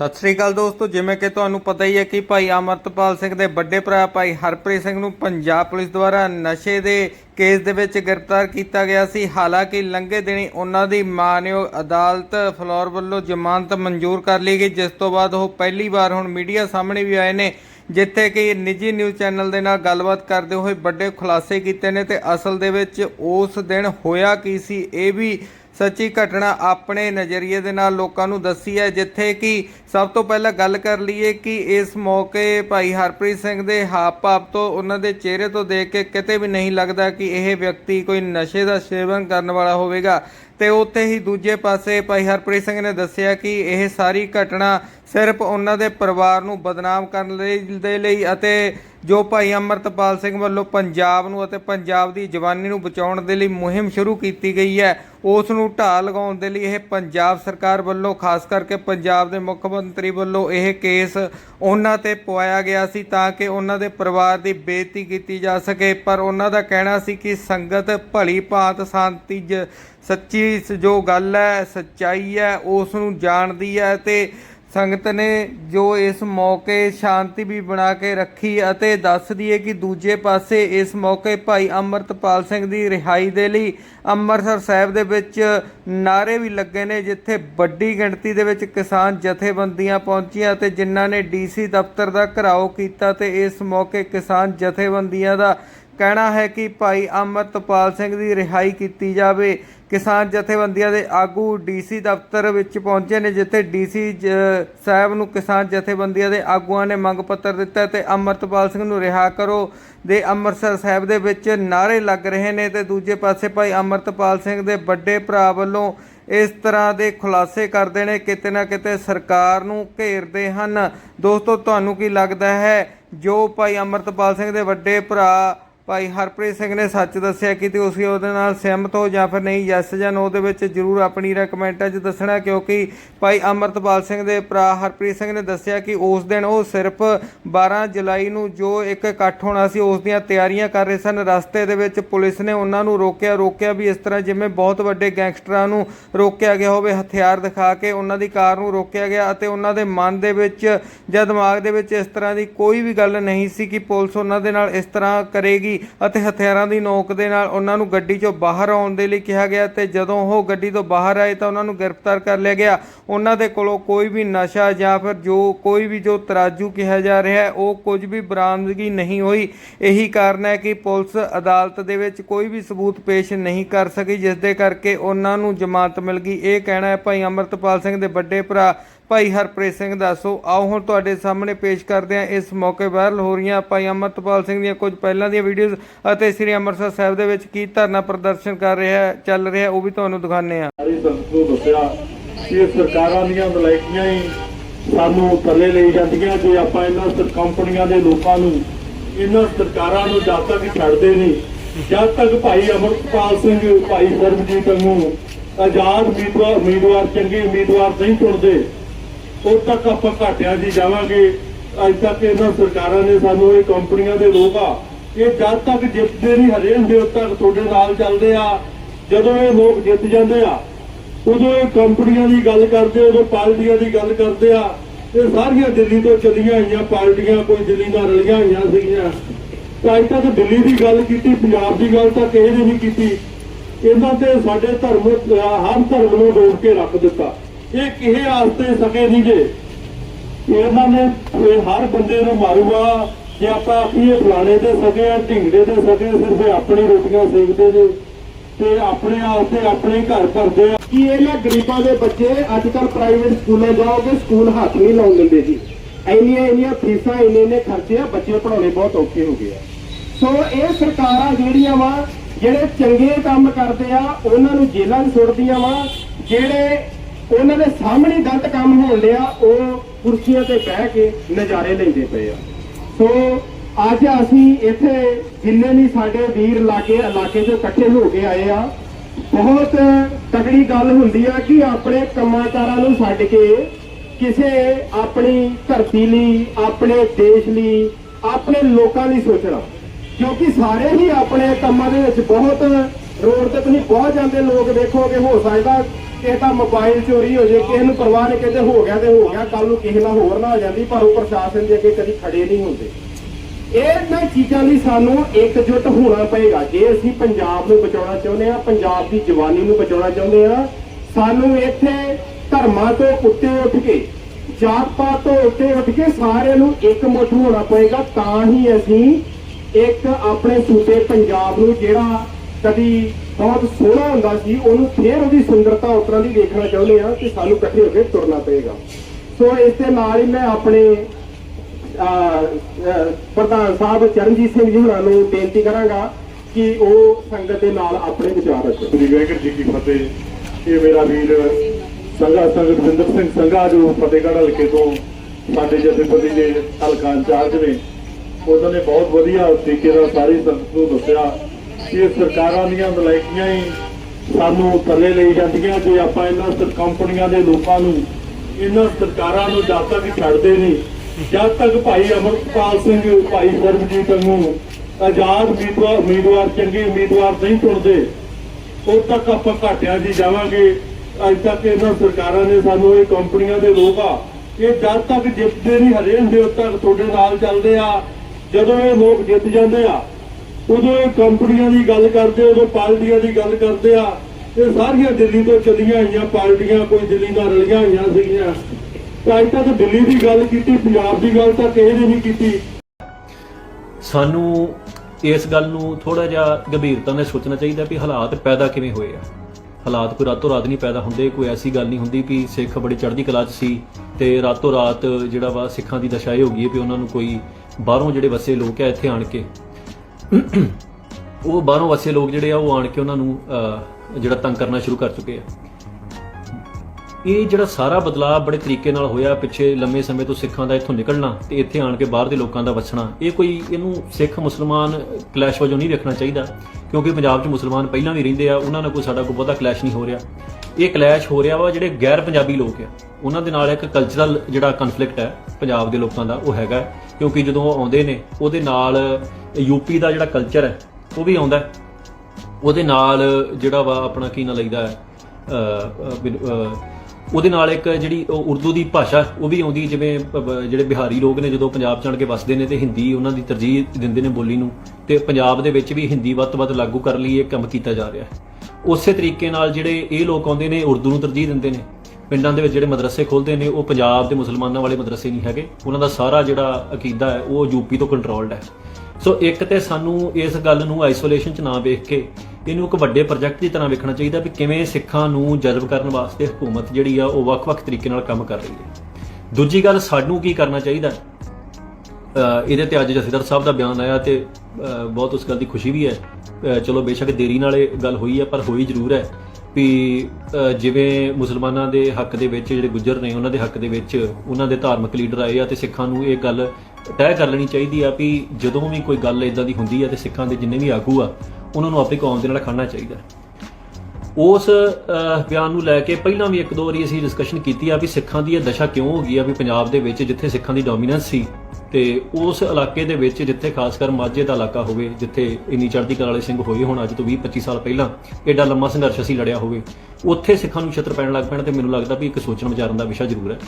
ਸਤਿ ਸ੍ਰੀ ਅਕਾਲ ਦੋਸਤੋ, ਜਿਵੇਂ ਕਿ ਤੁਹਾਨੂੰ ਪਤਾ ਹੀ ਹੈ ਕਿ ਭਾਈ ਅਮਰਤਪਾਲ ਸਿੰਘ ਦੇ ਵੱਡੇ ਭਰਾ ਭਾਈ ਹਰਪ੍ਰੀਤ ਸਿੰਘ ਨੂੰ ਪੰਜਾਬ ਪੁਲਿਸ ਦੁਆਰਾ ਨਸ਼ੇ ਦੇ ਕੇਸ ਦੇ ਵਿੱਚ ਗ੍ਰਿਫਤਾਰ ਕੀਤਾ ਗਿਆ ਸੀ। ਹਾਲਾਂਕਿ ਲੰਘੇ ਦਿਨੀ ਉਹਨਾਂ ਦੀ ਮਾਨਯੋਗ ਅਦਾਲਤ ਫਲੋਰ ਵੱਲੋਂ ਜ਼ਮਾਨਤ ਮਨਜ਼ੂਰ ਕਰ ਲਈ ਗਈ, ਜਿਸ ਤੋਂ ਬਾਅਦ ਉਹ ਪਹਿਲੀ ਵਾਰ ਹੁਣ ਮੀਡੀਆ ਸਾਹਮਣੇ ਵੀ ਆਏ ਨੇ, ਜਿੱਥੇ ਕਿ ਨਿੱਜੀ ਨਿਊਜ਼ ਚੈਨਲ ਦੇ ਨਾਲ ਗੱਲਬਾਤ ਕਰਦੇ ਹੋਏ ਵੱਡੇ ਖੁਲਾਸੇ ਕੀਤੇ ਨੇ ਤੇ ਅਸਲ ਦੇ ਵਿੱਚ ਉਸ ਦਿਨ ਹੋਇਆ ਕੀ ਸੀ, ਇਹ ਵੀ ਸੱਚੀ ਘਟਨਾ ਆਪਣੇ ਨਜ਼ਰੀਏ ਦੇ ਨਾਲ ਲੋਕਾਂ ਨੂੰ ਦੱਸੀ ਹੈ, ਜਿੱਥੇ ਕਿ ਸਭ ਤੋਂ ਪਹਿਲਾਂ ਗੱਲ ਕਰ ਲਈਏ ਕਿ ਇਸ ਮੌਕੇ ਭਾਈ ਹਰਪ੍ਰੀਤ ਸਿੰਘ ਦੇ ਹਾਵ ਭਾਵ ਤੋਂ, ਉਹਨਾਂ ਦੇ ਚਿਹਰੇ ਤੋਂ ਦੇਖ ਕੇ ਕਿਤੇ ਵੀ ਨਹੀਂ ਲੱਗਦਾ ਕਿ ਇਹ ਵਿਅਕਤੀ ਕੋਈ ਨਸ਼ੇ ਦਾ ਸੇਵਨ ਕਰਨ ਵਾਲਾ ਹੋਵੇਗਾ। ਤੇ ਉੱਥੇ ਹੀ ਦੂਜੇ ਪਾਸੇ ਭਾਈ ਹਰਪ੍ਰੀਤ ਸਿੰਘ ਨੇ ਦੱਸਿਆ ਕਿ ਇਹ ਸਾਰੀ ਘਟਨਾ ਸਿਰਫ ਉਹਨਾਂ ਦੇ ਪਰਿਵਾਰ ਨੂੰ ਬਦਨਾਮ ਕਰਨ ਲਈ, ਦੇ ਲਈ ਅਤੇ ਜੋ ਭਾਈ ਅਮਰਤਪਾਲ ਸਿੰਘ ਵੱਲੋਂ ਪੰਜਾਬ ਨੂੰ ਅਤੇ ਪੰਜਾਬ ਦੀ ਜਵਾਨੀ ਨੂੰ ਬਚਾਉਣ ਦੇ ਲਈ ਮੁਹਿੰਮ ਸ਼ੁਰੂ ਕੀਤੀ ਗਈ ਹੈ, ਉਸ ਨੂੰ ਢਾਹ ਲਗਾਉਣ ਦੇ ਲਈ ਇਹ ਪੰਜਾਬ ਸਰਕਾਰ ਵੱਲੋਂ, ਖਾਸ ਕਰਕੇ ਪੰਜਾਬ ਦੇ ਮੁੱਖ ਮੰਤਰੀ ਵੱਲੋਂ ਇਹ ਕੇਸ ਉਹਨਾਂ ਤੇ ਪਵਾਇਆ ਗਿਆ ਸੀ ਤਾਂ ਕਿ ਉਹਨਾਂ ਦੇ ਪਰਿਵਾਰ ਦੀ ਬੇਇੱਜ਼ਤੀ ਕੀਤੀ ਜਾ ਸਕੇ। ਪਰ ਉਹਨਾਂ ਦਾ ਕਹਿਣਾ ਸੀ ਕਿ ਸੰਗਤ ਭਲੀ ਭਾਂਤ ਸ਼ਾਂਤੀ ਜ- ਸੱਚੀ ਸ- ਜੋ ਗੱਲ ਹੈ, ਸੱਚਾਈ ਹੈ, ਉਸ ਨੂੰ ਜਾਣਦੀ ਹੈ ਤੇ ਸੰਗਤ ਨੇ ਜੋ ਇਸ ਮੌਕੇ ਸ਼ਾਂਤੀ ਵੀ ਬਣਾ ਕੇ ਰੱਖੀ ਅਤੇ ਦੱਸ ਦਈਏ ਕਿ ਦੂਜੇ ਪਾਸੇ ਇਸ ਮੌਕੇ ਭਾਈ ਅਮਰਤਪਾਲ ਸਿੰਘ ਦੀ ਰਿਹਾਈ ਦੇ ਲਈ ਅੰਮ੍ਰਿਤਸਰ ਸਾਹਿਬ ਦੇ ਵਿੱਚ ਨਾਰੇ ਵੀ ਲੱਗੇ ਨੇ, ਜਿੱਥੇ ਵੱਡੀ ਗਿਣਤੀ ਦੇ ਵਿੱਚ ਕਿਸਾਨ ਜਥੇਬੰਦੀਆਂ ਪਹੁੰਚੀਆਂ ਅਤੇ ਜਿਨ੍ਹਾਂ ਨੇ ਡੀਸੀ ਦਫ਼ਤਰ ਦਾ ਘਰਾਓ ਕੀਤਾ ਤੇ ਇਸ ਮੌਕੇ ਕਿਸਾਨ ਜਥੇਬੰਦੀਆਂ ਦਾ ਕਹਿਣਾ ਹੈ ਕਿ ਭਾਈ ਅਮਰਤਪਾਲ ਸਿੰਘ ਦੀ ਰਿਹਾਈ ਕੀਤੀ ਜਾਵੇ। ਕਿਸਾਨ ਜਥੇਬੰਦੀਆਂ ਦੇ ਆਗੂ ਡੀਸੀ ਦਫ਼ਤਰ ਵਿੱਚ ਪਹੁੰਚੇ ਨੇ, ਜਿੱਥੇ ਡੀਸੀ ਸਾਹਿਬ ਨੂੰ ਕਿਸਾਨ ਜਥੇਬੰਦੀਆਂ ਦੇ ਆਗੂਆਂ ਨੇ ਮੰਗ ਪੱਤਰ ਦਿੱਤਾ ਤੇ ਅਮਰਤਪਾਲ ਸਿੰਘ ਨੂੰ ਰਿਹਾ ਕਰੋ ਦੇ ਅੰਮ੍ਰਿਤਸਰ ਸਾਹਿਬ ਦੇ ਵਿੱਚ ਨਾਰੇ ਲੱਗ ਰਹੇ ਨੇ ਤੇ ਦੂਜੇ ਪਾਸੇ ਭਾਈ ਅਮਰਤਪਾਲ ਸਿੰਘ ਦੇ ਵੱਡੇ ਭਰਾ ਵੱਲੋਂ ਇਸ ਤਰ੍ਹਾਂ ਦੇ ਖੁਲਾਸੇ ਕਰਦੇ ਨੇ, ਕਿਤੇ ਨਾ ਕਿਤੇ ਸਰਕਾਰ ਨੂੰ ਘੇਰਦੇ ਹਨ। ਦੋਸਤੋ, ਤੁਹਾਨੂੰ ਕੀ ਲੱਗਦਾ ਹੈ, ਜੋ ਭਾਈ ਅਮਰਤਪਾਲ ਸਿੰਘ ਦੇ ਵੱਡੇ ਭਰਾ ਭਾਈ ਹਰਪ੍ਰੀਤ ਸਿੰਘ ਨੇ ਸੱਚ ਦੱਸਿਆ ਕਿ ਤੁਸੀਂ ਉਹਦੇ ਨਾਲ ਸਹਿਮਤ ਹੋ ਜਾਂ ਫਿਰ ਨਹੀਂ ਯੈਸ ਜਾਂ ਨੋ ਦੇ ਵਿੱਚ ਜਰੂਰ ਆਪਣੀ ਰਾਏ ਕਮੈਂਟਾਂ 'ਚ ਦੱਸਣਾ ਕਿਉਂਕਿ ਭਾਈ ਅਮਰਤਪਾਲ ਸਿੰਘ ਦੇ ਭਰਾ ਹਰਪ੍ਰੀਤ ਸਿੰਘ ਨੇ ਦੱਸਿਆ ਕਿ ਉਸ ਦਿਨ ਉਹ ਸਿਰਫ 12 ਜੁਲਾਈ ਨੂੰ ਜੋ ਇੱਕ ਇਕੱਠ ਹੋਣਾ ਸੀ, ਉਸ ਦੀਆਂ ਤਿਆਰੀਆਂ ਕਰ ਰਹੇ ਸਨ। ਰਸਤੇ ਦੇ ਵਿੱਚ ਪੁਲਿਸ ਨੇ ਉਹਨਾਂ ਨੂੰ ਰੋਕਿਆ ਰੋਕਿਆ ਵੀ ਇਸ ਤਰ੍ਹਾਂ ਜਿਵੇਂ ਬਹੁਤ ਵੱਡੇ ਗੈਂਗਸਟਰਾਂ ਨੂੰ ਰੋਕਿਆ ਗਿਆ ਹੋਵੇ, ਹਥਿਆਰ ਦਿਖਾ ਕੇ ਉਹਨਾਂ ਦੀ ਕਾਰ ਨੂੰ ਰੋਕਿਆ ਗਿਆ ਅਤੇ ਉਹਨਾਂ ਦੇ ਮਨ ਦੇ ਵਿੱਚ ਜਾਂ ਦਿਮਾਗ ਦੇ ਵਿੱਚ ਇਸ ਤਰ੍ਹਾਂ ਦੀ ਕੋਈ ਵੀ ਗੱਲ ਨਹੀਂ ਸੀ ਕਿ ਪੁਲਿਸ ਉਹਨਾਂ ਦੇ ਨਾਲ ਇਸ ਤਰ੍ਹਾਂ ਕਰੇਗੀ। ਅਤੇ ਹਥਿਆਰਾਂ ਦੀ ਨੋਕ ਦੇ ਨਾਲ ਉਹਨਾਂ ਨੂੰ ਗੱਡੀ 'ਚੋਂ ਬਾਹਰ ਆਉਣ ਦੇ ਲਈ ਕਿਹਾ ਗਿਆ ਤੇ ਜਦੋਂ ਉਹ ਗੱਡੀ ਤੋਂ ਬਾਹਰ ਆਏ ਤਾਂ ਉਹਨਾਂ ਨੂੰ ਗ੍ਰਿਫਤਾਰ ਕਰ ਲਿਆ ਗਿਆ। ਉਹਨਾਂ ਦੇ ਕੋਲੋਂ ਕੋਈ ਵੀ ਨਸ਼ਾ ਜਾਂ ਫਿਰ ਜੋ ਕੋਈ ਵੀ ਜੋ ਤਰਾਜੂ ਕਿਹਾ ਜਾ ਰਿਹਾ ਹੈ, ਉਹ ਕੁਝ ਵੀ ਬਰਾਮਦਗੀ ਨਹੀਂ ਹੋਈ। ਇਹੀ ਕਾਰਨ ਹੈ ਕਿ ਪੁਲਿਸ ਅਦਾਲਤ ਦੇ ਵਿੱਚ ਕੋਈ ਵੀ ਸਬੂਤ ਪੇਸ਼ ਨਹੀਂ ਕਰ ਸਕੀ, ਜਿਸ ਦੇ ਕਰਕੇ ਉਹਨਾਂ ਨੂੰ ਜ਼ਮਾਨਤ ਮਿਲ ਗਈ। ਇਹ ਕਹਿਣਾ ਹੈ ਭਾਈ ਅਮਰਤਪਾਲ ਸਿੰਘ ਦੇ ਵੱਡੇ ਭਰਾ ਭਾਈ ਹਰਪ੍ਰੀਤ ਸਿੰਘ ਦਾ ਸੋ ਆਓ ਹੁਣ ਤੁਹਾਡੇ ਸਾਹਮਣੇ ਪੇਸ਼ ਕਰਦੇ ਹਾਂ। ਇਸ ਮੌਕੇ ਵਾਇਰਲ ਹੋ ਰਹੀਆਂ ਭਾਈ ਅਮਰਤਪਾਲ ਸਿੰਘ ਦੀਆਂ ਕੁਝ ਪਹਿਲਾਂ ਦੀਆਂ ਵੀਡੀਓਜ਼ ਅਤੇ ਸ੍ਰੀ ਅੰਮ੍ਰਿਤਸਰ ਸਾਹਿਬ ਦੇ ਵਿੱਚ ਕੀ ਧਰਨਾ ਪ੍ਰਦਰਸ਼ਨ ਕਰ ਰਿਹਾ ਚੱਲ ਰਿਹਾ ਉਹ ਵੀ ਤੁਹਾਨੂੰ ਦਿਖਾਉਂਦੇ ਹਾਂ। ਸਾਰੀ ਸੰਗਤ ਨੂੰ ਦੱਸਿਆ ਕਿ ਸਰਕਾਰਾਂ ਦੀਆਂ ਨਲਾਇਕੀਆਂ ਹੀ ਸਾਨੂੰ ਥੱਲੇ ਲਈ ਜਾਂਦੀਆਂ ਜੇ ਆਪਾਂ ਇਹਨਾਂ ਸਰ ਕੰਪਨੀਆਂ ਦੇ ਲੋਕਾਂ ਨੂੰ, ਇਹਨਾਂ ਸਰਕਾਰਾਂ ਨੂੰ ਜਦ ਤੱਕ ਛੱਡਦੇ ਨਹੀਂ, ਜਦ ਤੱਕ ਭਾਈ ਅਮਰਪਾਲ ਸਿੰਘ, ਭਾਈ ਸਰਬਜੀਤ ਨੂੰ ਆਜ਼ਾਦ ਉਮੀਦਵਾਰ ਉਮੀਦਵਾਰ, ਚੰਗੇ ਉਮੀਦਵਾਰ ਨਹੀਂ ਚੁਣਦੇ ਉਦੋਂ ਤੱਕ ਆਪਾਂ ਘਾਟਿਆਂ 'ਚ ਜਾਵਾਂਗੇ। ਅੱਜ ਤੱਕ ਇਹਨਾਂ ਸਰਕਾਰਾਂ ਨੇ ਸਾਨੂੰ ਇਹ ਕੰਪਨੀਆਂ ਦੇ ਲੋਕ ਆ, ਇਹ ਜਦ ਤੱਕ ਜਿੱਤਦੇ ਨਹੀਂ ਹਰੇ ਹੁੰਦੇ ਉਦੋਂ ਤੱਕ ਤੁਹਾਡੇ ਨਾਲ ਚੱਲਦੇ ਆ। ਜਦੋਂ ਇਹ ਲੋਕ ਜਿੱਤ ਜਾਂਦੇ ਆ, ਉਦੋਂ ਇਹ ਕੰਪਨੀਆਂ ਦੀ ਗੱਲ ਕਰਦੇ ਉਦੋਂ ਪਾਰਟੀਆਂ ਦੀ ਗੱਲ ਕਰਦੇ ਆ। ਇਹ ਸਾਰੀਆਂ ਦਿੱਲੀ ਤੋਂ ਚਲੀਆਂ ਹੋਈਆਂ ਪਾਰਟੀਆਂ ਕੋਈ ਦਿੱਲੀ ਨਾਲ ਰਲੀਆਂ ਹੋਈਆਂ ਸੀਗੀਆਂ। ਅੱਜ ਤੱਕ ਦਿੱਲੀ ਦੀ ਗੱਲ ਕੀਤੀ, ਪੰਜਾਬ ਦੀ ਗੱਲ ਤਾਂ ਕਿਸੇ ਨੇ ਨਹੀਂ ਕੀਤੀ। ਇਹਨਾਂ ਤੇ ਸਾਡੇ ਧਰਮ, ਹਰ ਧਰਮ ਨੂੰ ਰੋਕ ਕੇ ਰੱਖ ਦਿੱਤਾ। ਇਹ ਕਿਸੇ ਆਸਤੇ ਸਕੇ ਸੀਗੇ ਇਹਨਾਂ ਨੇ ਹਰ ਬੰਦੇ ਨੂੰ ਮਾਰੂਗਾ ਜੇ ਆਪਾਂ ਆਖੀਏ ਫਲਾਣੇ ਦੇ ਸਕੇ ਆ ਢਿੰਗੜੇ ਦੇ ਸਕੇ, ਸਿਰਫ ਆਪਣੀ ਰੋਟੀਆਂ ਸੇਕਦੇ ਜੇ ਤੇ ਆਪਣੇ ਆਸਤੇ ਆਪਣੇ ਘਰ ਭਰਦੇ ਆ। ਕਿ ਇਹਨਾਂ ਗਰੀਬਾਂ ਦੇ ਬੱਚੇ ਅੱਜ ਕੱਲ ਪ੍ਰਾਈਵੇਟ ਸਕੂਲਾਂ ਜਾਓਗੇ, ਸਕੂਲ ਹੱਥ ਨਹੀਂ ਲਾਉਣ ਦਿੰਦੇ ਜੀ। ਇੰਨੀਆਂ ਇੰਨੀਆਂ ਫੀਸਾਂ, ਇੰਨੇ ਇੰਨੇ ਖਰਚੇ ਆ, ਬੱਚੇ ਪੜਾਉਣੇ ਬਹੁਤ ਔਖੇ ਹੋ ਗਏ ਆ। ਸੋ ਇਹ ਸਰਕਾਰਾਂ ਜਿਹੜੀਆਂ ਵਾ, ਜਿਹੜੇ ਚੰਗੇ ਕੰਮ ਕਰਦੇ ਆ, ਉਹਨਾਂ ਨੂੰ ਜੇਲ੍ਹਾਂ 'ਚ ਸੁੱਟਦੀਆਂ ਵਾ, ਜਿਹੜੇ ਉਹਨਾਂ ਦੇ ਸਾਹਮਣੇ ਗਲਤ ਕੰਮ ਹੋਣ ਲਿਆ, ਉਹ ਕੁਰਸੀਆਂ ਤੇ ਬਹਿ ਕੇ ਨਜ਼ਾਰੇ ਲੈਂਦੇ ਪਏ ਆ। ਸੋ ਅੱਜ ਅਸੀਂ ਇੱਥੇ ਜਿੰਨੇ ਵੀ ਸਾਡੇ ਵੀਰ ਲਾਗੇ, ਇਲਾਕੇ ਤੋਂ ਇਕੱਠੇ ਹੋ ਕੇ ਆਏ ਆ, ਬਹੁਤ ਤਕੜੀ ਗੱਲ ਹੁੰਦੀ ਆ ਕਿ ਆਪਣੇ ਕੰਮਾਂਕਾਰਾਂ ਨੂੰ ਛੱਡ ਕੇ ਕਿਸੇ ਆਪਣੀ ਧਰਤੀ ਲਈ, ਆਪਣੇ ਦੇਸ਼ ਲਈ, ਆਪਣੇ ਲੋਕਾਂ ਲਈ ਸੋਚਣਾ। ਕਿਉਂਕਿ ਸਾਰੇ ਹੀ ਆਪਣੇ ਕੰਮਾਂ ਦੇ ਵਿੱਚ ਬਹੁਤ ਰੋਡ ਤੇ ਤੁਸੀਂ ਬਹੁਤ ਜਾਂਦੇ ਲੋਕ ਦੇਖੋਗੇ, ਹੋ ਸਕਦਾ ਕਿਸੇ ਦਾ ਮੋਬਾਈਲ ਚੋਰੀ ਹੋ ਜੇ, ਕਿਸੇ ਨੂੰ ਪਰਵਾਹ ਨਹੀਂ ਕਹਿੰਦੇ ਹੋ ਗਿਆ ਤੇ ਹੋ ਗਿਆ ਕੱਲ ਨੂੰ ਕਿਸੇ ਨਾਲ ਹੋਰ ਨਾ ਹੋ ਜਾਂਦੀ, ਪਰ ਉਹ ਪ੍ਰਸ਼ਾਸਨ ਦੇ ਅੱਗੇ ਕਦੀ ਖੜੇ ਨਹੀਂ ਹੁੰਦੇ। ਇਹਨਾਂ ਚੀਜ਼ਾਂ ਲਈ ਸਾਨੂੰ ਇਕਜੁੱਟ ਹੋਣਾ ਪਏਗਾ। ਜੇ ਅਸੀਂ ਪੰਜਾਬ ਨੂੰ ਬਚਾਉਣਾ ਚਾਹੁੰਦੇ ਆ ਪੰਜਾਬ ਦੀ ਜਵਾਨੀ ਨੂੰ ਬਚਾਉਣਾ ਚਾਹੁੰਦੇ ਆ ਸਾਨੂੰ ਇੱਥੇ ਧਰਮਾਂ ਤੋਂ ਉੱਤੇ ਉੱਠ ਕੇ ਜਾਤ ਪਾਤ ਤੋਂ ਉੱਤੇ ਉੱਠ ਕੇ ਸਾਰਿਆਂ ਨੂੰ ਇੱਕ ਮੁੱਠ ਹੋਣਾ ਪਏਗਾ, ਤਾਂ ਹੀ ਅਸੀਂ ਇੱਕ ਆਪਣੇ ਸੂਬੇ ਪੰਜਾਬ ਨੂੰ ਜਿਹੜਾ ਕਦੀ ਬਹੁਤ ਸੋਹਣਾ ਹੁੰਦਾ ਸੀ, ਉਹਨੂੰ ਫੇਰ ਉਹਦੀ ਸੁੰਦਰਤਾ ਉਤਰਾਂ ਦੀ ਦੇਖਣਾ ਚਾਹੁੰਦੇ ਆ ਤੇ ਸਾਨੂੰ ਇਕੱਠੇ ਹੋ ਕੇ ਤੁਰਨਾ ਪਏਗਾ। ਸੋ ਇਸ ਦੇ ਨਾਲ ਹੀ ਮੈਂ ਆਪਣੇ ਪ੍ਰਧਾਨ ਸਾਹਿਬ ਚਰਨਜੀਤ ਸਿੰਘ ਜੀ ਹੋਰਾਂ ਨੂੰ ਬੇਨਤੀ ਕਰਾਂਗਾ ਕਿ ਉਹ ਸੰਗਤ ਦੇ ਨਾਲ ਆਪਣੇ ਵਿਚਾਰ ਰੱਖਣ। ਸ੍ਰੀ ਵਾਹਿਗੁਰੂ ਜੀ ਕੀ ਫਤਿਹ। ਇਹ ਮੇਰਾ ਵੀਰ ਸੰਘਾ ਸੰਗਤ ਵਿੰਦਰ ਸਿੰਘ ਸੰਘਾ ਜੋ ਫਤਿਹਗੜ੍ਹ ਹਲਕੇ ਤੋਂ ਸਾਡੇ ਜਥੇਬੰਦੀ ਦੇ ਹਲਕਾ ਇੰਚਾਰਜ ਨੇ, ਉਹਨਾਂ ਨੇ ਬਹੁਤ ਵਧੀਆ ਤਰੀਕੇ ਨਾਲ ਸਾਰੀ ਸੰਗਤ ਨੂੰ ਦੱਸਿਆ। ਕਿ ਸਰਕਾਰਾਂ ਦੀਆਂ ਨਲਾਇਕੀਆਂ ਹੀ ਸਾਨੂੰ ਥੱਲੇ ਲਈ ਜਾਂਦੀਆਂ ਜੇ ਆਪਾਂ ਇਹਨਾਂ ਸਰ ਕੰਪਨੀਆਂ ਦੇ ਲੋਕਾਂ ਨੂੰ, ਇਹਨਾਂ ਸਰਕਾਰਾਂ ਨੂੰ ਜਦ ਤੱਕ ਛੱਡਦੇ ਨਹੀਂ, ਜਦ ਤੱਕ ਭਾਈ ਅਮਰਪਾਲ ਸਿੰਘ, ਭਾਈ ਸਰਬਜੀਤ ਨੂੰ ਆਜ਼ਾਦ ਉਮੀਦਵਾਰ ਉਮੀਦਵਾਰ, ਚੰਗੇ ਉਮੀਦਵਾਰ ਨਹੀਂ ਚੁਣਦੇ, ਉਦ ਤੱਕ ਆਪਾਂ ਘਾਟਿਆਂ 'ਚ ਜਾਵਾਂਗੇ। ਅੱਜ ਤੱਕ ਇਹਨਾਂ ਸਰਕਾਰਾਂ ਨੇ ਸਾਨੂੰ ਇਹ ਕੰਪਨੀਆਂ ਦੇ ਲੋਕ ਆ, ਇਹ ਜਦ ਤੱਕ ਜਿੱਤਦੇ ਨਹੀਂ ਹਰੇ ਹੁੰਦੇ ਉਦੋਂ ਤੱਕ ਤੁਹਾਡੇ ਨਾਲ ਚੱਲਦੇ ਆ, ਜਦੋਂ ਇਹ ਲੋਕ ਜਿੱਤ ਜਾਂਦੇ ਆ ਉਦੋਂ ਇਹ ਕੰਪਨੀਆਂ ਦੀ ਗੱਲ ਕਰਦੇ, ਉਦੋਂ ਪਾਰਟੀਆਂ ਦੀ ਗੱਲ ਕਰਦੇ ਆ, ਇਹ ਸਾਰੀਆਂ ਦਿੱਲੀ ਤੋਂ ਚੱਲੀਆਂ ਹੋਈਆਂ ਪਾਰਟੀਆਂ ਕੋਈ ਦਿੱਲੀ ਨਾਲ ਰਲੀਆਂ ਹੋਈਆਂ ਸੀਗੀਆਂ। ਤਾਂ ਅੱਜ ਤੱਕ ਦਿੱਲੀ ਦੀ ਗੱਲ ਕੀਤੀ, ਪੰਜਾਬ ਦੀ ਗੱਲ ਤਾਂ ਕਿਸੇ ਨੇ ਨਹੀਂ ਕੀਤੀ। ਸਾਨੂੰ ਇਸ ਗੱਲ ਨੂੰ ਥੋੜਾ ਜਿਹਾ ਗੰਭੀਰਤਾ ਨਾਲ ਸੋਚਣਾ ਚਾਹੀਦਾ ਵੀ ਹਾਲਾਤ ਪੈਦਾ ਕਿਵੇਂ ਹੋਏ ਆ। ਹਾਲਾਤ ਕੋਈ ਰਾਤੋਂ ਰਾਤ ਨਹੀਂ ਪੈਦਾ ਹੁੰਦੇ, ਕੋਈ ਐਸੀ ਗੱਲ ਨਹੀਂ ਹੁੰਦੀ ਕਿ ਸਿੱਖ ਬੜੀ ਚੜ੍ਹਦੀ ਕਲਾ 'ਚ ਸੀ ਤੇ ਰਾਤੋਂ ਰਾਤ ਜਿਹੜਾ ਵਾ ਸਿੱਖਾਂ ਦੀ ਦਸ਼ਾ ਇਹ ਹੋ ਗਈ ਹੈ ਵੀ ਉਹਨਾਂ ਨੂੰ ਕੋਈ ਬਾਹਰੋਂ ਜਿਹੜੇ ਵਸੇ ਲੋਕ ਆ ਇੱਥੇ ਆਣ ਕੇ ਉਹ ਬਾਹਰੋਂ ਵਸੇ ਲੋਕ ਜਿਹੜੇ ਆ ਉਹ ਆਣ ਕੇ ਉਹਨਾਂ ਨੂੰ ਅਹ, ਜਿਹੜਾ ਤੰਗ ਕਰਨਾ ਸ਼ੁਰੂ ਕਰ ਚੁੱਕੇ ਆ। ਇਹ ਜਿਹੜਾ ਸਾਰਾ ਬਦਲਾਅ ਬੜੇ ਤਰੀਕੇ ਨਾਲ ਹੋਇਆ ਪਿੱਛੇ ਲੰਮੇ ਸਮੇਂ ਤੋਂ ਸਿੱਖਾਂ ਦਾ ਇੱਥੋਂ ਨਿਕਲਣਾ ਤੇ ਇੱਥੇ ਆਣ ਕੇ ਬਾਹਰ ਦੇ ਲੋਕਾਂ ਦਾ ਵਸਣਾ ਇਹ ਕੋਈ ਇਹਨੂੰ ਸਿੱਖ ਮੁਸਲਮਾਨ ਕਲੈਸ਼ ਵਜੋਂ ਨਹੀਂ ਵੇਖਣਾ ਚਾਹੀਦਾ ਕਿਉਂਕਿ ਪੰਜਾਬ 'ਚ ਮੁਸਲਮਾਨ ਪਹਿਲਾਂ ਵੀ ਰਹਿੰਦੇ ਆ ਉਹਨਾਂ ਨਾਲ ਕੋਈ ਸਾਡਾ ਕੋਈ ਬਹੁਤਾ ਕਲੈਸ਼ ਨਹੀਂ ਹੋ ਰਿਹਾ। ਇਹ ਕਲੈਸ਼ ਹੋ ਰਿਹਾ ਵਾ ਜਿਹੜੇ ਗੈਰ ਪੰਜਾਬੀ ਲੋਕ ਆ। ਉਹਨਾਂ ਦੇ ਨਾਲ ਇੱਕ ਕਲਚਰਲ ਜਿਹੜਾ ਕਨਫਲਿਕਟ ਹੈ ਪੰਜਾਬ ਦੇ ਲੋਕਾਂ ਦਾ, ਉਹ ਹੈਗਾ। ਕਿਉਂਕਿ ਜਦੋਂ ਉਹ ਆਉਂਦੇ ਨੇ, ਉਹਦੇ ਨਾਲ ਯੂਪੀ ਦਾ ਜਿਹੜਾ ਕਲਚਰ ਹੈ, ਉਹ ਵੀ ਆਉਂਦਾ ਉਹਦੇ ਨਾਲ ਜਿਹੜਾ ਵਾ ਆਪਣਾ ਕੀ ਨਾ ਲਈਦਾ ਹੈ ਉਹਦੇ ਨਾਲ ਇੱਕ ਜਿਹੜੀ ਉਰਦੂ ਦੀ ਭਾਸ਼ਾ, ਉਹ ਵੀ ਆਉਂਦੀ ਜਿਵੇਂ ਜਿਹੜੇ ਬਿਹਾਰੀ ਲੋਕ ਨੇ, ਜਦੋਂ ਪੰਜਾਬ ਚ ਆਣ ਕੇ ਵਸਦੇ ਨੇ ਤੇ ਹਿੰਦੀ ਉਹਨਾਂ ਦੀ ਤਰਜੀਹ ਦਿੰਦੇ ਨੇ ਬੋਲੀ ਨੂੰ ਤੇ ਪੰਜਾਬ ਦੇ ਵਿੱਚ ਵੀ ਹਿੰਦੀ ਵੱਧ ਤੋਂ ਵੱਧ ਲਾਗੂ ਕਰਨ ਲਈ ਇਹ ਕੰਮ ਕੀਤਾ ਜਾ ਰਿਹਾ ਹੈ। ਉਸੇ ਤਰੀਕੇ ਨਾਲ ਜਿਹੜੇ ਇਹ ਲੋਕ ਆਉਂਦੇ ਨੇ, ਉਰਦੂ ਨੂੰ ਤਰਜੀਹ ਦਿੰਦੇ ਨੇ। ਪਿੰਡਾਂ ਦੇ ਵਿੱਚ ਜਿਹੜੇ ਮਦਰਸੇ ਖੋਲਦੇ ਨੇ, ਉਹ ਪੰਜਾਬ ਦੇ ਮੁਸਲਮਾਨਾਂ ਵਾਲੇ ਮਦਰਸੇ ਨਹੀਂ ਹੈਗੇ। ਉਹਨਾਂ ਦਾ ਸਾਰਾ ਜਿਹੜਾ ਅਕੀਦਾ ਹੈ, ਉਹ ਯੂਪੀ ਤੋਂ ਕੰਟਰੋਲਡ ਹੈ। ਸੋ ਇੱਕ ਤੇ ਸਾਨੂੰ ਇਸ ਗੱਲ ਨੂੰ ਆਈਸੋਲੇਸ਼ਨ ਚ ਨਾ ਵੇਖ ਕੇ, ਇਹਨੂੰ ਇੱਕ ਵੱਡੇ ਪ੍ਰੋਜੈਕਟ ਦੀ ਤਰ੍ਹਾਂ ਵੇਖਣਾ ਚਾਹੀਦਾ ਵੀ ਕਿਵੇਂ ਸਿੱਖਾਂ ਨੂੰ ਜਜ਼ਬ ਕਰਨ ਵਾਸਤੇ ਹਕੂਮਤ ਜਿਹੜੀ ਆ, ਉਹ ਵੱਖ-ਵੱਖ ਤਰੀਕੇ ਨਾਲ ਕੰਮ ਕਰ ਰਹੀ ਹੈ। ਦੂਜੀ ਗੱਲ, ਸਾਨੂੰ ਕੀ ਕਰਨਾ ਚਾਹੀਦਾ? ਇਹਦੇ ਤੇ ਅੱਜ ਜਥੇਦਾਰ ਸਾਹਿਬ ਦਾ ਬਿਆਨ ਆਇਆ ਤੇ ਬਹੁਤ ਉਸ ਗੱਲ ਦੀ ਖੁਸ਼ੀ ਵੀ ਹੈ। ਚਲੋ ਬੇਸ਼ੱਕ ਦੇਰੀ ਨਾਲ ਇਹ ਗੱਲ ਹੋਈ ਹੈ, ਪਰ ਹੋਈ ਜ਼ਰੂਰ ਹੈ ਵੀ ਜਿਵੇਂ ਮੁਸਲਮਾਨਾਂ ਦੇ ਹੱਕ ਦੇ ਵਿੱਚ ਜਿਹੜੇ ਗੁੱਜਰ ਨੇ, ਉਹਨਾਂ ਦੇ ਹੱਕ ਦੇ ਵਿੱਚ ਉਹਨਾਂ ਦੇ ਧਾਰਮਿਕ ਲੀਡਰ ਆਏ ਆ ਤੇ ਸਿੱਖਾਂ ਨੂੰ ਇਹ ਗੱਲ ਤੈਅ ਕਰ ਲੈਣੀ ਚਾਹੀਦੀ ਆ ਵੀ ਜਦੋਂ ਵੀ ਕੋਈ ਗੱਲ ਇਦਾਂ ਦੀ ਹੁੰਦੀ ਆ ਤੇ ਸਿੱਖਾਂ ਦੇ ਜਿੰਨੇ ਵੀ ਆਗੂ ਆ, ਉਹਨਾਂ ਨੂੰ ਆਪਣੀ ਕੌਮ ਦੇ ਨਾਲ ਖੜਨਾ ਚਾਹੀਦਾ ਉਸ ਬਿਆਨ ਨੂੰ ਲੈ ਕੇ ਪਹਿਲਾਂ ਵੀ ਇੱਕ ਦੋ ਵਾਰੀ ਅਸੀਂ ਡਿਸਕਸ਼ਨ ਕੀਤੀ ਆ ਵੀ ਸਿੱਖਾਂ ਦੀ ਇਹ ਦਸ਼ਾ ਕਿਉਂ ਹੋ ਗਈ ਆ ਵੀ ਪੰਜਾਬ ਦੇ ਵਿੱਚ ਜਿੱਥੇ ਸਿੱਖਾਂ ਦੀ ਡੋਮੀਨੈਂਸ ਸੀ ਤੇ ਉਸ ਇਲਾਕੇ ਦੇ ਵਿੱਚ ਜਿੱਥੇ ਖਾਸ ਕਰ ਮਾਝੇ ਦਾ ਇਲਾਕਾ ਹੋਵੇ, ਜਿੱਥੇ ਇੰਨੀ ਚੜ੍ਹਦੀ ਕਲਾ ਵਾਲੇ ਸਿੰਘ ਹੋਏ ਹੋਣ, ਅੱਜ ਤੋਂ 20 25 ਸਾਲ ਪਹਿਲਾਂ ਐਡਾ ਲੰਮਾ ਸੰਘਰਸ਼ ਅਸੀਂ ਲੜਿਆ ਹੋਵੇ, ਉੱਥੇ ਸਿੱਖਾਂ ਨੂੰ ਛਤਰ ਪੈਣ ਲੱਗ ਪੈਣ ਤੇ ਮੈਨੂੰ ਲੱਗਦਾ ਵੀ ਇੱਕ ਸੋਚਣ ਵਿਚਾਰਨ ਦਾ ਵਿਸ਼ਾ ਜ਼ਰੂਰ ਹੈ।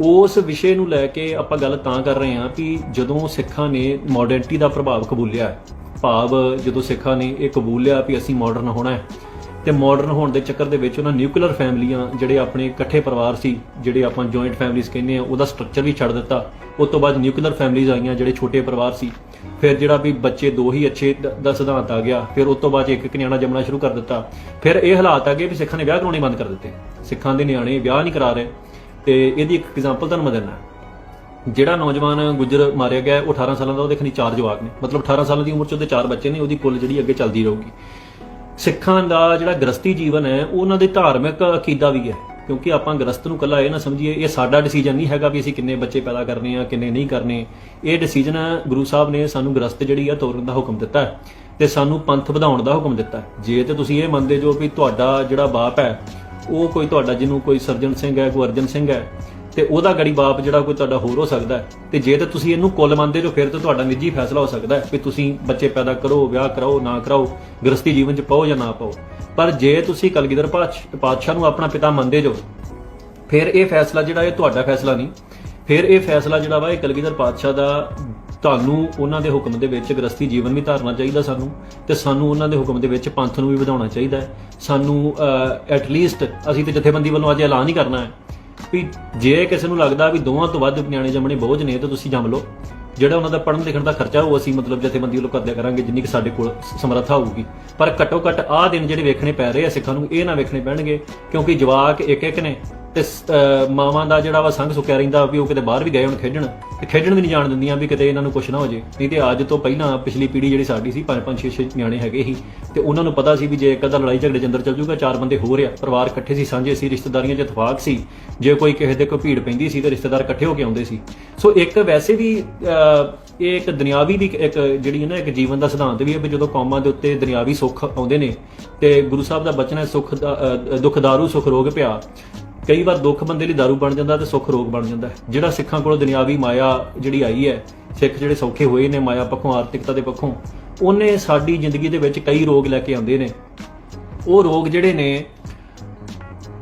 ਉਸ ਵਿਸ਼ੇ ਨੂੰ ਲੈ ਕੇ ਆਪਾਂ ਗੱਲ ਤਾਂ ਕਰ ਰਹੇ ਹਾਂ ਕਿ ਜਦੋਂ ਸਿੱਖਾਂ ਨੇ ਮਾਡਰਨਿਟੀ ਦਾ ਪ੍ਰਭਾਵ ਕਬੂਲਿਆ ਭਾਵ ਜਦੋਂ ਸਿੱਖਾਂ ਨੇ ਇਹ ਕਬੂਲਿਆ ਵੀ ਅਸੀਂ ਮਾਡਰਨ ਹੋਣਾ ਹੈ ਤੇ ਮਾਡਰਨ ਹੋਣ ਦੇ ਚੱਕਰ ਦੇ ਵਿੱਚ ਉਹਨਾਂ ਨਿਊਕਲੀਅਰ ਫੈਮਲੀਆਂ ਜਿਹੜੇ ਆਪਣੇ ਇਕੱਠੇ ਪਰਿਵਾਰ ਸੀ, ਜਿਹੜੇ ਆਪਾਂ ਜੁਆਇੰਟ ਫੈਮਲੀਜ਼ ਕਹਿੰਦੇ ਆ ਉਹਦਾ ਸਟਰਕਚਰ ਵੀ ਛੱਡ ਦਿੱਤਾ। ਉਸ ਤੋਂ ਬਾਅਦ ਨਿਊਕਲੀਅਰ ਫੈਮਲੀਜ਼ ਆਈਆਂ ਜਿਹੜੇ ਛੋਟੇ ਪਰਿਵਾਰ ਸੀ। ਫਿਰ ਜਿਹੜਾ ਵੀ ਬੱਚੇ ਦੋ ਹੀ ਅੱਛੇ ਦਾ ਸਿਧਾਂਤ ਆ ਗਿਆ। ਫਿਰ ਉਸ ਤੋਂ ਬਾਅਦ ਇੱਕ ਇੱਕ ਨਿਆਣਾ ਜੰਮਣਾ ਸ਼ੁਰੂ ਕਰ ਦਿੱਤਾ। ਫਿਰ ਇਹ ਹਾਲਾਤ ਆ ਗਏ ਵੀ ਸਿੱਖਾਂ ਨੇ ਵਿਆਹ ਕਰਾਉਣੇ ਬੰਦ ਕਰ ਦਿੱਤੇ। ਸਿੱਖਾਂ ਦੇ ਨਿਆਣੇ ਵਿਆਹ ਨਹੀਂ ਕਰਾ ਰਹੇ। ਤੇ ਇਹਦੀ ਇੱਕ ਐਗਜ਼ਾਮਪਲ ਤੁਹਾਨੂੰ ਮੈਂ ਦਿੰਦਾ। ਜਿਹੜਾ ਨੌਜਵਾਨ ਗੁੱਜਰ ਮਾਰਿਆ ਗਿਆ, ਉਹ 18 ਸਾਲਾਂ ਦਾ, ਉਹਦੇ ਖਨੀ ਚਾਰ ਜਵਾਕ ਨੇ। ਮਤਲਬ 18 ਸਾਲਾਂ ਦੀ ਉਮਰ 'ਚ ਉਹਦੇ ਚਾਰ ਬੱਚੇ ਨੇ, ਉਹਦੀ ਕੁੱਲ ਜਿਹੜੀ ਅੱਗੇ ਚੱਲਦੀ ਰਹੂਗੀ। ਸਿੱਖਾਂ ਦਾ ਜਿਹੜਾ ਗ੍ਰਸਤੀ ਜੀਵਨ ਹੈ ਉਹ ਉਹਨਾਂ ਦੇ ਧਾਰਮਿਕ ਅਕੀਦਾ ਵੀ ਹੈ। ਕਿਉਂਕਿ ਆਪਾਂ ਗ੍ਰਸਤ ਨੂੰ ਕੱਲਾ ਇਹ ਨਾ ਸਮਝੀਏ, ਇਹ ਸਾਡਾ ਡਿਸੀਜਨ ਨਹੀਂ ਹੈਗਾ ਵੀ ਅਸੀਂ ਕਿੰਨੇ ਬੱਚੇ ਪੈਦਾ ਕਰਨੇ ਆ, ਕਿੰਨੇ ਨਹੀਂ ਕਰਨੇ। ਇਹ ਡਿਸੀਜਨ ਗੁਰੂ ਸਾਹਿਬ ਨੇ ਸਾਨੂੰ ਗ੍ਰਸਤ ਜਿਹੜੀ ਆ, ਤੋਰਨ ਦਾ ਹੁਕਮ ਦਿੱਤਾ ਹੈ ਤੇ ਸਾਨੂੰ ਪੰਥ ਵਧਾਉਣ ਦਾ ਹੁਕਮ ਦਿੱਤਾ ਹੈ। ਜੇ ਤੇ ਤੁਸੀਂ ਇਹ ਮੰਨਦੇ ਜੋ ਵੀ ਤੁਹਾਡਾ ਜਿਹੜਾ ਬਾਪ ਹੈ, ਉਹ ਕੋਈ ਤੁਹਾਡਾ ਜਿਹਨੂੰ ਕੋਈ ਸਰਜਨ ਸਿੰਘ ਹੈ, ਕੋਈ ਅਰਜਨ ਸਿੰਘ ਹੈ ਤੇ ਉਹਦਾ ਗੜੀ ਬਾਪ ਜਿਹੜਾ ਕੋਈ ਤੁਹਾਡਾ ਹੋਰ ਹੋ ਸਕਦਾ ਹੈ। ਤੇ ਜੇ ਤਾਂ ਤੁਸੀਂ ਇਹਨੂੰ ਕੁੱਲ ਮੰਨਦੇ ਜੋ, ਫਿਰ ਤਾਂ ਤੁਹਾਡਾ ਨਿੱਜੀ ਫੈਸਲਾ ਹੋ ਸਕਦਾ ਹੈ ਵੀ ਤੁਸੀਂ ਬੱਚੇ ਪੈਦਾ ਕਰੋ, ਵਿਆਹ ਕਰਾਓ, ਨਾ ਕਰਾਓ, ਗ੍ਰਸਤੀ ਜੀਵਨ ਚ ਪਾਓ ਜਾਂ ਨਾ ਪਾਓ। ਪਰ ਜੇ ਤੁਸੀਂ ਕਲਗੀਧਰ ਪਾਤਸ਼- ਪਾਤਸ਼ਾਹ ਨੂੰ ਆਪਣਾ ਪਿਤਾ ਮੰਨਦੇ ਜੋ, ਫਿਰ ਇਹ ਫੈਸਲਾ ਜਿਹੜਾ ਇਹ ਤੁਹਾਡਾ ਫੈਸਲਾ ਨਹੀਂ। ਫਿਰ ਇਹ ਫੈਸਲਾ ਜਿਹੜਾ ਵਾ, ਇਹ ਕਲਗੀਧਰ ਪਾਤਸ਼ਾਹ ਦਾ, ਤੁਹਾਨੂੰ ਉਹਨਾਂ ਦੇ ਹੁਕਮ ਦੇ ਵਿੱਚ ਗ੍ਰਸਤੀ ਜੀਵਨ ਵੀ ਧਾਰਨਾ ਚਾਹੀਦਾ ਸਾਨੂੰ, ਤੇ ਸਾਨੂੰ ਉਹਨਾਂ ਦੇ ਹੁਕਮ ਦੇ ਵਿੱਚ ਪੰਥ ਨੂੰ ਵੀ ਵਧਾਉਣਾ ਚਾਹੀਦਾ ਹੈ। ਸਾਨੂੰ ਐਟ ਲੀਸਟ ਅਸੀਂ ਤੇ ਜਥੇਬੰਦੀ ਵੱਲੋਂ ਅੱਜ ਐਲਾਨ ਹੀ ਕਰਨਾ ਹੈ। ਵੀ ਜੇ ਕਿਸੇ ਨੂੰ ਲੱਗਦਾ ਵੀ ਦੋਵਾਂ ਤੋਂ ਵੱਧ ਨਿਆਣੇ ਜੰਮਣੇ ਬੋਝ ਨੇ, ਤਾਂ ਤੁਸੀਂ ਜੰਮ ਲਓ। ਜਿਹੜਾ ਉਹਨਾਂ ਦਾ ਪੜਨ ਲਿਖਣ ਦਾ ਖਰਚਾ, ਉਹ ਅਸੀਂ ਮਤਲਬ ਜਥੇਬੰਦੀ ਵੱਲੋਂ ਕਰਦਿਆ ਕਰਾਂਗੇ, ਜਿੰਨੀ ਕਿ ਸਾਡੇ ਕੋਲ ਸਮਰੱਥਾ ਹੋਊਗੀ। ਪਰ ਘੱਟੋ ਘੱਟ ਆਹ ਦਿਨ ਜਿਹੜੇ ਵੇਖਣੇ ਪੈ ਰਹੇ ਆ ਸਿੱਖਾਂ ਨੂੰ, ਇਹ ਨਾ ਵੇਖਣੇ ਪੈਣਗੇ, ਕਿਉਂਕਿ ਜਵਾਕ ਇੱਕ ਇੱਕ ਨੇ। ਤੇ ਮਾਵਾਂ ਦਾ ਜਿਹੜਾ ਵਾ ਸੰਗ ਸੁੱਕਿਆ ਰਹਿੰਦਾ ਵੀ ਉਹ ਕਿਤੇ ਬਾਹਰ ਵੀ ਗਏ ਹੁਣ ਖੇਡਣ ਤੇ ਖੇਡਣ ਵੀ ਨਹੀਂ ਜਾਣ ਦਿੰਦੀਆਂ ਵੀ ਕਿਤੇ ਇਹਨਾਂ ਨੂੰ ਕੁਝ ਨਾ ਹੋ ਜੇ। ਨਹੀਂ ਤੇ ਅੱਜ ਤੋਂ ਪਹਿਲਾਂ ਪਿਛਲੀ ਪੀੜ੍ਹੀ ਜਿਹੜੀ ਸਾਡੀ ਸੀ ਪੰਜ ਪੰਜ ਛੇ ਛੇ ਨਿਆਣੇ ਹੈਗੇ ਸੀ ਤੇ ਉਹਨਾਂ ਨੂੰ ਪਤਾ ਸੀ ਵੀ ਜੇ ਇੱਕ ਅੱਧਾ ਲੜਾਈ ਝਗੜੇ ਚ ਚੱਲ ਜੂਗਾ ਚਾਰ ਬੰਦੇ ਹੋਰ ਆ ਪਰਿਵਾਰ ਇਕੱਠੇ ਸੀ ਸਾਂਝੇ ਸੀ ਰਿਸ਼ਤੇਦਾਰੀਆਂ 'ਚ ਇਤਫਾਕ ਸੀ। ਜੇ ਕੋਈ ਕਿਸੇ ਦੇ ਕੋਈ ਭੀੜ ਪੈਂਦੀ ਸੀ ਤੇ ਰਿਸ਼ਤੇਦਾਰ ਇਕੱਠੇ ਹੋ ਕੇ ਆਉਂਦੇ ਸੀ। ਸੋ ਇੱਕ ਵੈਸੇ ਵੀ ਇਹ ਇੱਕ ਦੁਨਿਆਵੀ ਦੀ ਇੱਕ ਜਿਹੜੀ ਹੈ ਨਾ ਇੱਕ ਜੀਵਨ ਦਾ ਸਿਧਾਂਤ ਵੀ ਹੈ ਵੀ ਜਦੋਂ ਕੌਮਾਂ ਦੇ ਉੱਤੇ ਦੁਨਿਆਵੀ ਸੁੱਖ ਆਉਂਦੇ ਨੇ ਤੇ ਗੁਰੂ ਸਾਹਿਬ ਦਾ ਬਚਨ ਹੈ ਸੁੱਖ ਦਾ ਅਹ, ਦਾਰੂ ਸੁਖ ਰੋਗ ਪਿਆ। ਕਈ ਵਾਰ ਦੁੱਖ ਬੰਦੇ ਲਈ ਦਾਰੂ ਬਣ ਜਾਂਦਾ ਤੇ ਸੁੱਖ ਰੋਗ ਬਣ ਜਾਂਦਾ ਜਿਹੜਾ ਸਿੱਖਾਂ ਕੋਲ ਦੁਨਿਆਵੀ ਮਾਇਆ ਜਿਹੜੀ ਆਈ ਹੈ, ਸਿੱਖ ਜਿਹੜੇ ਸੌਖੇ ਹੋਏ ਨੇ ਮਾਇਆ ਪੱਖੋਂ, ਆਰਥਿਕਤਾ ਦੇ ਪੱਖੋਂ, ਉਹਨੇ ਸਾਡੀ ਜ਼ਿੰਦਗੀ ਦੇ ਵਿੱਚ ਕਈ ਰੋਗ ਲੈ ਕੇ ਆਉਂਦੇ ਨੇ। ਉਹ ਰੋਗ ਜਿਹੜੇ ਨੇ,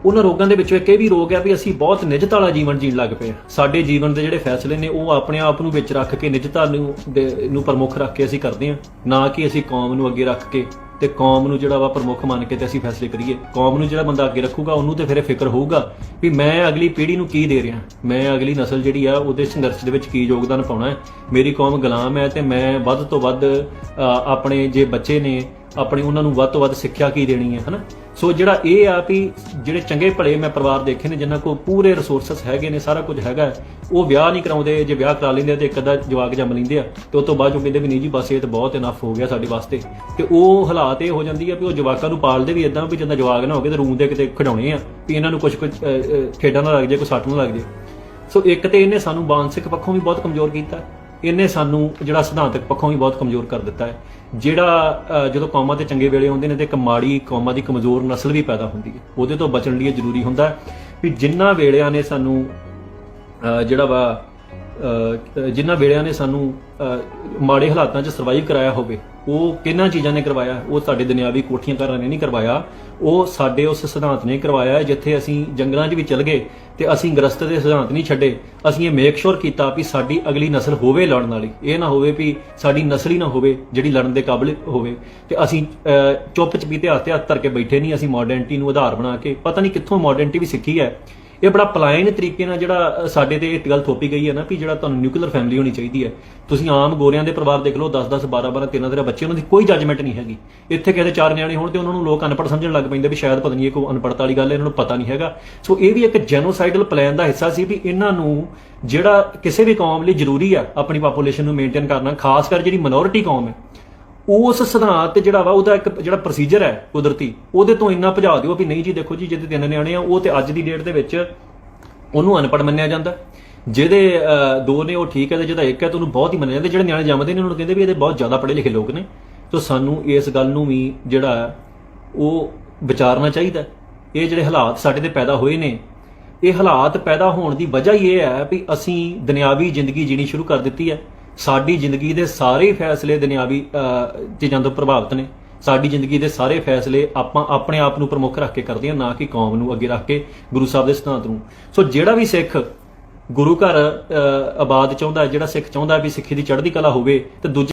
ਉਹਨਾਂ ਰੋਗਾਂ ਦੇ ਵਿੱਚੋਂ ਇੱਕ ਇਹ ਵੀ ਰੋਗ ਹੈ ਵੀ ਅਸੀਂ ਬਹੁਤ ਨਿਜਤਾ ਵਾਲਾ ਜੀਵਨ ਜੀਣ ਲੱਗ ਪਏ ਹਾਂ। ਸਾਡੇ ਜੀਵਨ ਦੇ ਜਿਹੜੇ ਫੈਸਲੇ ਨੇ, ਉਹ ਆਪਣੇ ਆਪ ਨੂੰ ਵਿੱਚ ਰੱਖ ਕੇ, ਨਿਜਤਾ ਨੂੰ ਦੇ- ਨੂੰ ਪ੍ਰਮੁੱਖ ਰੱਖ ਕੇ ਅਸੀਂ ਕਰਦੇ ਹਾਂ। ਨਾ ਕਿ ਅਸੀਂ ਕੌਮ ਨੂੰ ਅੱਗੇ ਰੱਖ ਕੇ। ਤੇ ਕੌਮ ਨੂੰ ਜਿਹੜਾ ਵਾ ਪ੍ਰਮੁੱਖ ਮੰਨ ਕੇ ਤੇ ਅਸੀਂ ਫੈਸਲੇ ਕਰੀਏ। ਕੌਮ ਨੂੰ ਜਿਹੜਾ ਬੰਦਾ ਅੱਗੇ ਰੱਖੂਗਾ ਉਹਨੂੰ ਤੇ ਫਿਰ ਇਹ ਫਿਕਰ ਹੋਊਗਾ ਵੀ ਮੈਂ ਅਗਲੀ ਪੀੜ੍ਹੀ ਨੂੰ ਕੀ ਦੇ ਰਿਹਾ। ਮੈਂ ਅਗਲੀ ਨਸਲ ਜਿਹੜੀ ਆ ਉਹਦੇ ਸੰਘਰਸ਼ ਦੇ ਵਿੱਚ ਕੀ ਯੋਗਦਾਨ ਪਾਉਣਾ ਹੈ। ਮੇਰੀ ਕੌਮ ਗੁਲਾਮ ਹੈ ਤੇ ਮੈਂ ਵੱਧ ਤੋਂ ਵੱਧ ਅ, ਆਪਣੇ ਜੇ ਬੱਚੇ ਨੇ ਆਪਣੇ ਉਹਨਾਂ ਨੂੰ ਵੱਧ ਤੋਂ ਵੱਧ ਸਿੱਖਿਆ ਕੀ ਦੇਣੀ ਹੈ ਹਨਾ? ਸੋ ਜਿਹੜਾ ਇਹ ਆ ਵੀ ਜਿਹੜੇ ਚੰਗੇ ਭਲੇ ਮੈਂ ਪਰਿਵਾਰ ਦੇਖੇ ਨੇ, ਜਿਨ੍ਹਾਂ ਕੋਲ ਪੂਰੇ ਰਿਸੋਰਸਸ ਹੈਗੇ ਨੇ, ਸਾਰਾ ਕੁਝ ਹੈਗਾ, ਉਹ ਵਿਆਹ ਨਹੀਂ ਕਰਾਉਂਦੇ, ਜੇ ਵਿਆਹ ਕਰਾ ਲੈਂਦੇ ਆ ਤੇ ਇੱਕ ਅੱਧਾ ਜਵਾਕ ਜੰਮ ਲੈਂਦੇ ਆ, ਤੇ ਉਸ ਤੋਂ ਬਾਅਦ ਉਹ ਕਹਿੰਦੇ ਵੀ ਨਹੀਂ ਜੀ, ਬਸ ਇਹ ਤਾਂ ਬਹੁਤ ਇਨਫ ਹੋ ਗਿਆ ਸਾਡੇ ਵਾਸਤੇ। ਤੇ ਉਹ ਹਾਲਾਤ ਇਹ ਹੋ ਜਾਂਦੀ ਆ ਵੀ ਉਹ ਜਵਾਕਾਂ ਨੂੰ ਪਾਲਦੇ ਵੀ ਇਦਾਂ ਵੀ ਜਿੰਦਾ ਜਵਾਕ ਨਾ ਹੋਵੇ ਤੇ ਰੂਮ ਦੇ ਕਿਤੇ ਖਿਡਾਉਣੇ ਆ, ਵੀ ਇਹਨਾਂ ਨੂੰ ਕੁਝ ਕੁਝ ਖੇਡਾਂ ਨਾਲ ਲੱਗ ਜੇ ਕੋਈ ਸੱਟ ਨਾ ਲੱਗ ਜੇ ਸੋ ਇੱਕ ਤੇ ਇਹਨੇ ਸਾਨੂੰ ਮਾਨਸਿਕ ਪੱਖੋਂ ਵੀ ਬਹੁਤ ਕਮਜ਼ੋਰ ਕੀਤਾ। ਇਹਨੇ ਸਾਨੂੰ ਜਿਹੜਾ ਸਿਧਾਂਤਕ ਪੱਖੋਂ ਵੀ ਬਹੁਤ ਕਮਜ਼ੋਰ ਕਰ ਦਿੱਤਾ ਹੈ। ਜਿਹੜਾ ਅ, ਜਦੋਂ ਕੌਮਾਂ ਤੇ ਚੰਗੇ ਵੇਲੇ ਆਉਂਦੇ ਨੇ ਤੇ ਇੱਕ ਮਾੜੀ ਕੌਮਾਂ ਦੀ ਕਮਜ਼ੋਰ ਨਸਲ ਵੀ ਪੈਦਾ ਹੁੰਦੀ ਹੈ। ਉਹਦੇ ਤੋਂ ਬਚਣ ਲਈ ਇਹ ਜ਼ਰੂਰੀ ਹੁੰਦਾ ਵੀ ਜਿੰਨਾ ਵੇਲਿਆਂ ਨੇ ਸਾਨੂੰ ਅ, ਜਿਹੜਾ ਵਾ ਜਿਨ੍ਹਾਂ ਵੇਲਿਆਂ ਨੇ ਸਾਨੂੰ ਮਾੜੇ ਹਾਲਾਤਾਂ 'ਚ ਸਰਵਾਈਵ ਕਰਾਇਆ ਹੋਵੇ ਉਹ ਕਿਹਨਾਂ ਚੀਜ਼ਾਂ ਨੇ ਕਰਵਾਇਆ? ਉਹ ਸਾਡੇ ਦੁਨਿਆਵੀ ਕੋਠੀਆਂ ਘਰਾਂ ਨੇ ਨਹੀਂ ਕਰਵਾਇਆ। ਉਹ ਸਾਡੇ ਉਸ ਸਿਧਾਂਤ ਨੇ ਕਰਵਾਇਆ ਜਿੱਥੇ ਅਸੀਂ ਜੰਗਲਾਂ 'ਚ ਵੀ ਚਲ ਗਏ ਤੇ ਅਸੀਂ ਗ੍ਰਸਤ ਦੇ ਸਿਧਾਂਤ ਨਹੀਂ ਛੱਡੇ। ਅਸੀਂ ਇਹ ਮੇਕ ਸ਼ੋਰ ਕੀਤਾ ਵੀ ਸਾਡੀ ਅਗਲੀ ਨਸਲ ਹੋਵੇ ਲੜਨ ਵਾਲੀ। ਇਹ ਨਾ ਹੋਵੇ ਵੀ ਸਾਡੀ ਨਸਲ ਹੀ ਨਾ ਹੋਵੇ ਜਿਹੜੀ ਲੜਨ ਦੇ ਕਾਬਿਲ ਹੋਵੇ। ਤੇ ਅਸੀਂ ਅ, ਚੁੱਪ ਚਪੀਤੇ ਹੱਥ ਤੇ ਹੱਥ ਧਰ ਕੇ ਬੈਠੇ ਨਹੀਂ। ਅਸੀਂ ਮਾਡਰਨਿਟੀ ਨੂੰ ਆਧਾਰ ਬਣਾ ਕੇ ਪਤਾ ਨਹੀਂ ਕਿੱਥੋਂ ਮਾਡਰਨਿਟੀ ਵੀ ਸਿੱਖੀ ਹੈ। ਇਹ ਬੜਾ ਪਲਾਇਨ ਤਰੀਕੇ ਨਾਲ ਜਿਹੜਾ ਸਾਡੇ ਤੇ ਇਹ ਗੱਲ ਥੋਪੀ ਗਈ ਹੈ ਨਾ ਵੀ ਜਿਹੜਾ ਤੁਹਾਨੂੰ ਨਿਊਕਲੀਅਰ ਫੈਮਿਲੀ ਹੋਣੀ ਚਾਹੀਦੀ ਹੈ। ਤੁਸੀਂ ਆਮ ਗੋਰਿਆਂ ਦੇ ਪਰਿਵਾਰ ਦੇਖ ਲਓ 10 10 12 12 13 13 ਬੱਚੇ, ਉਹਨਾਂ ਦੀ ਕੋਈ ਜੱਜਮੈਂਟ ਨਹੀਂ ਹੈਗੀ। ਇੱਥੇ ਕਹਿੰਦੇ ਚਾਰ ਨਿਆਣੇ ਹੋਣ ਤੇ ਉਹਨਾਂ ਨੂੰ ਲੋਕ ਅਨਪੜ੍ਹ ਸਮਝਣ ਲੱਗ ਪੈਂਦੇ ਵੀ ਸ਼ਾਇਦ ਪਤਾ ਨਹੀਂ ਇਹ ਕੋਈ ਅਨਪੜ੍ਹਤਾ ਵਾਲੀ ਗੱਲ ਹੈ, ਇਹਨਾਂ ਨੂੰ ਪਤਾ ਨਹੀਂ ਹੈਗਾ। ਸੋ ਇਹ ਵੀ ਇੱਕ ਜੈਨੋਸਾਈਡਲ ਪਲਾਨ ਦਾ ਹਿੱਸਾ ਸੀ ਵੀ ਇਹਨਾਂ ਨੂੰ ਜਿਹੜਾ ਕਿਸੇ ਵੀ ਕੌਮ ਲਈ ਜ਼ਰੂਰੀ ਆ, ਆਪਣੀ ਪਾਪੂਲੇਸ਼ਨ ਨੂੰ ਮੇਨਟੇਨ ਕਰਨਾ, ਖਾਸ ਕਰ ਜਿਹੜੀ ਮਿਨੋਰਿਟੀ ਕੌਮ ਹੈ। ਉਸ ਸਿਧਾਂਤ ਜਿਹੜਾ ਵਾ, ਉਹਦਾ ਇੱਕ ਜਿਹੜਾ ਪ੍ਰੋਸੀਜਰ ਹੈ ਕੁਦਰਤੀ, ਉਹਦੇ ਤੋਂ ਇੰਨਾ ਭਜਾ ਦਿਓ ਵੀ ਨਹੀਂ ਜੀ, ਦੇਖੋ ਜੀ, ਜਿਹਦੇ ਤਿੰਨ ਨਿਆਣੇ ਆ, ਉਹ ਤੇ ਅੱਜ ਦੀ ਡੇਟ ਦੇ ਵਿੱਚ ਉਹਨੂੰ ਅਨਪੜ੍ਹ ਮੰਨਿਆ ਜਾਂਦਾ। ਜਿਹਦੇ ਦੋ ਨੇ, ਉਹ ਠੀਕ ਹੈ ਤੇ ਜਿਹਦਾ ਇੱਕ ਹੈ ਤੇ ਉਹਨੂੰ ਬਹੁਤ ਹੀ ਮੰਨਿਆ ਜਾਂਦਾ। ਜਿਹੜੇ ਨਿਆਣੇ ਜੰਮਦੇ ਨੇ, ਉਹਨਾਂ ਨੂੰ ਕਹਿੰਦੇ ਵੀ ਇਹਦੇ ਬਹੁਤ ਜ਼ਿਆਦਾ ਪੜ੍ਹੇ ਲਿਖੇ ਲੋਕ ਨੇ। ਤਾਂ ਸਾਨੂੰ ਇਸ ਗੱਲ ਨੂੰ ਵੀ ਜਿਹੜਾ ਉਹ ਵਿਚਾਰਨਾ ਚਾਹੀਦਾ ਇਹ ਜਿਹੜੇ ਹਾਲਾਤ ਸਾਡੇ ਤੇ ਪੈਦਾ ਹੋਏ ਨੇ, ਇਹ ਹਾਲਾਤ ਪੈਦਾ ਹੋਣ ਦੀ ਵਜ੍ਹਾ ਹੀ ਇਹ ਹੈ ਵੀ ਅਸੀਂ ਦੁਨਿਆਵੀ ਜ਼ਿੰਦਗੀ ਜੀਣੀ ਸ਼ੁਰੂ ਕਰ ਦਿੱਤੀ ਹੈ। ਸਾਡੀ ਜ਼ਿੰਦਗੀ ਦੇ ਸਾਰੇ ਫੈਸਲੇ ਦੁਨਿਆਵੀ ਚੀਜ਼ਾਂ ਤੋਂ ਪ੍ਰਭਾਵਿਤ ਨੇ। ਸਾਡੀ ਜ਼ਿੰਦਗੀ ਦੇ ਸਾਰੇ ਫੈਸਲੇ ਆਪਾਂ ਆਪਣੇ ਆਪ ਨੂੰ ਪ੍ਰਮੁੱਖ ਰੱਖ ਕੇ ਕਰਦੇ ਹਾਂ, ਨਾ ਕਿ ਕੌਮ ਨੂੰ ਅੱਗੇ ਰੱਖ ਕੇ ਗੁਰੂ ਸਾਹਿਬ ਦੇ ਸਿਧਾਂਤ ਨੂੰ। ਸੋ ਜਿਹੜਾ ਵੀ ਸਿੱਖ ਗੁਰੂ ਘਰ ਆਬਾਦ ਚਾਹੁੰਦਾ ਜਿਹੜਾ ਸਿੱਖ ਚਾਹੁੰਦਾ ਵੀ ਸਿੱਖੀ ਦੀ ਚੜ੍ਹਦੀ ਕਲਾ ਹੋਵੇ, ਤੇ ਦੂਜੇ